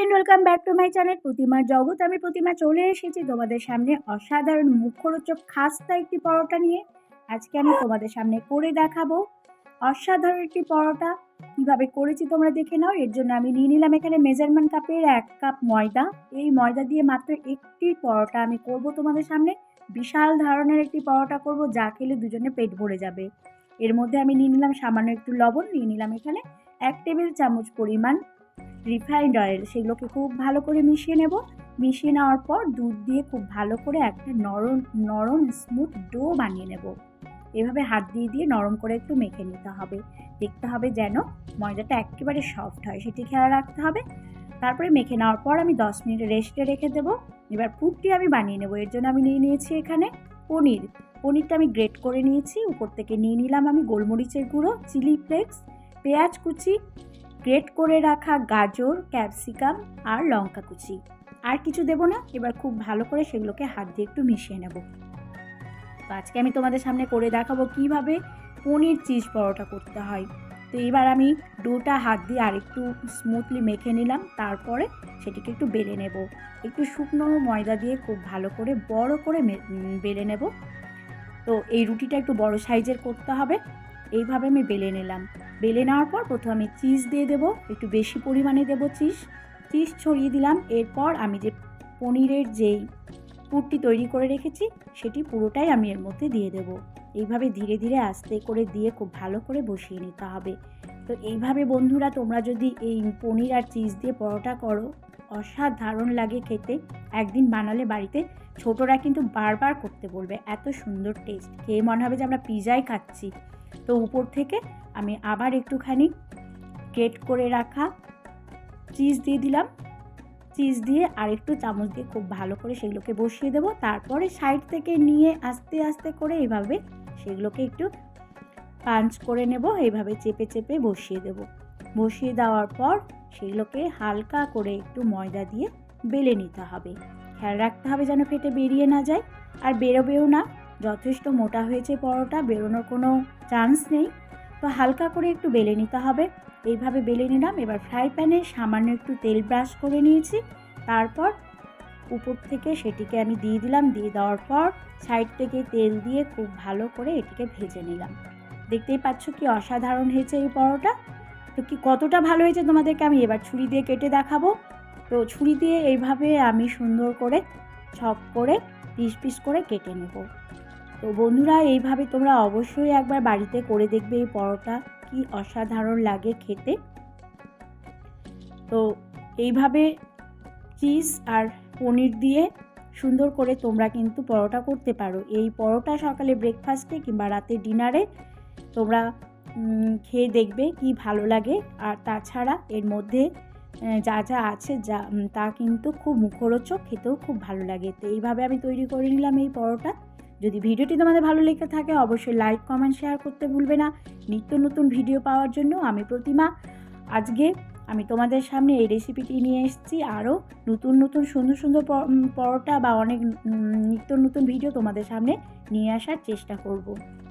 Friend welcome back to my channel প্রতিমার জগৎ আমি প্রতিমা চলে এসেছি তোমাদের সামনে অসাধারণ মুখরোচক, খাস্তা একটি পরোটা নিয়ে। আজকে আমি তোমাদের সামনে করে দেখাবো অসাধারণ একটি পরোটা। কীভাবে করেছি তোমরা দেখে নাও। এর জন্য আমি নিয়ে নিলাম এখানে মেজারমেন্ট কাপের এক কাপ ময়দা। এই ময়দা দিয়ে মাত্র একটি পরোটা আমি করব তোমাদের সামনে। বিশাল ধরনের একটি পরোটা করব, যা খেলে দুজনে পেট ভরে যাবে। এর মধ্যে আমি নিয়ে নিলাম সামান্য একটু লবণ, নিয়ে নিলাম এখানে এক টেবিল চামচ পরিমাণ রিফাইন্ড অয়েল সেগুলোকে খুব ভালো করে মিশিয়ে নেব। মিশিয়ে নেওয়ার পর দুধ দিয়ে খুব ভালো করে একটা নরম নরম স্মুথ ডো বানিয়ে নেব। এভাবে হাত দিয়ে দিয়ে নরম করে একটু মেখে নিতে হবে। দেখতে হবে যেন ময়দাটা একেবারে সফট হয়, সেটি খেয়াল রাখতে হবে। তারপরে মেখে নেওয়ার পর আমি দশ মিনিট রেস্টে রেখে দেবো। এবার পুরটি আমি বানিয়ে নেব। এর জন্য আমি নিয়ে নিয়েছি এখানে পনির। পনিরটা আমি গ্রেট করে নিয়েছি। উপর থেকে নিয়ে নিলাম আমি গোলমরিচের গুঁড়ো চিলি ফ্লেক্স পেঁয়াজ কুচি গ্রেট করে রাখা গাজর, ক্যাপসিকাম আর লঙ্কা কুচি আর কিছু দেবো না, এবার খুব ভালো করে সেগুলোকে হাত দিয়ে একটু মিশিয়ে নেব। তো আজকে আমি তোমাদের সামনে করে দেখাবো কীভাবে পনির চিজ পরোটা করতে হয়। তো এবার আমি ডোটা হাত দিয়ে আরেকটু স্মুথলি মেখে নিলাম, তারপরে সেটিকে একটু বেলে নেব। একটু শুকনো ময়দা দিয়ে খুব ভালো করে বড় করে বেলে নেব। তো এই রুটিটা একটু বড় সাইজের করতে হবে। এইভাবে আমি বেলে নিলাম। বেলে নেওয়ার পর প্রথমে চিজ দিয়ে দেবো, একটু বেশি পরিমাণে দেবো চিজ। চিজ ছড়িয়ে দিলাম, এরপর আমি যে পনিরের যেই পুরটি তৈরি করে রেখেছি, সেটি পুরোটাই আমি এর মধ্যে দিয়ে দেবো। এইভাবে ধীরে ধীরে আস্তে করে দিয়ে খুব ভালো করে বসিয়ে নিতে হবে। তো এইভাবে বন্ধুরা, তোমরা যদি এই পনির আর চিজ দিয়ে পরোটা করো, অসাধারণ লাগে খেতে। একদিন বানালে বাড়িতে ছোটরা কিন্তু বারবার করতে বলবে, এত সুন্দর টেস্ট। খেয়ে মনে হবে যে আমরা পিজাই খাচ্ছি। তো উপর থেকে আমি আবার একটুখানি গ্রেট করে রাখা চিজ দিয়ে দিলাম। চিজ দিয়ে আর একটু চামচ দিয়ে খুব ভালো করে সেগুলোকে বসিয়ে দেবো। তারপরে সাইড থেকে নিয়ে আস্তে আস্তে করে এইভাবে সেগুলোকে একটু পাঞ্চ করে নেব। এইভাবে চেপে চেপে বসিয়ে দেব। বসিয়ে দেওয়ার পর সেগুলোকে হালকা করে একটু ময়দা দিয়ে বেলে নিতে হবে। খেয়াল রাখতে হবে যেন ফেটে বেরিয়ে না যায়। আর বেরোবেও না। যথেষ্ট মোটা হয়েছে পরোটা, বেরোনোর কোনো চান্স নেই। তো হালকা করে একটু বেলে নিতে হবে। এইভাবে বেলে নিলাম। এবার ফ্রাই প্যানে সামান্য একটু তেল ব্রাশ করে নিয়েছি। তারপর উপর থেকে সেটিকে আমি দিয়ে দিলাম। দিয়ে দেওয়ার পর সাইড থেকে তেল দিয়ে খুব ভালো করে এটিকে ভেজে নিলাম। দেখতেই পাচ্ছ কি অসাধারণ হয়েছে এই পরোটা। তো কি কতটা ভালো হয়েছে তোমাদেরকে আমি এবার ছুরি দিয়ে কেটে দেখাবো। তো ছুরি দিয়ে এইভাবে আমি সুন্দর করে ছক করে পিস পিস করে কেটে নেব। তো বন্ধুরা, এইভাবে তোমরা অবশ্যই একবার বাড়িতে করে দেখবে এই পরোটা। কি অসাধারণ লাগে খেতে। তো এইভাবে চিজ আর পনির দিয়ে সুন্দর করে তোমরা কিন্তু পরোটা করতে পারো। এই পরোটা সকালে ব্রেকফাস্টে কিংবা রাতে ডিনারে তোমরা খেয়ে দেখবে কি ভালো লাগে। আর তাছাড়া এর মধ্যে যা যা আছে যা তা কিন্তু খুব মুখরোচক, খেতেও খুব ভালো লাগে। তো এইভাবে আমি তৈরি করে নিলাম এই পরোটা। যদি ভিডিওটি তোমাদের ভালো লেগে থাকে, অবশ্যই লাইক কমেন্ট শেয়ার করতে ভুলবে না। নিত্য নতুন ভিডিও পাওয়ার জন্য আমি প্রতিমা। আজকে আমি তোমাদের সামনে এই রেসিপিটি নিয়ে এসেছি। আরও নতুন নতুন, সুন্দর সুন্দর পরোটা বা অনেক নিত্য নতুন ভিডিও তোমাদের সামনে নিয়ে আসার চেষ্টা করব।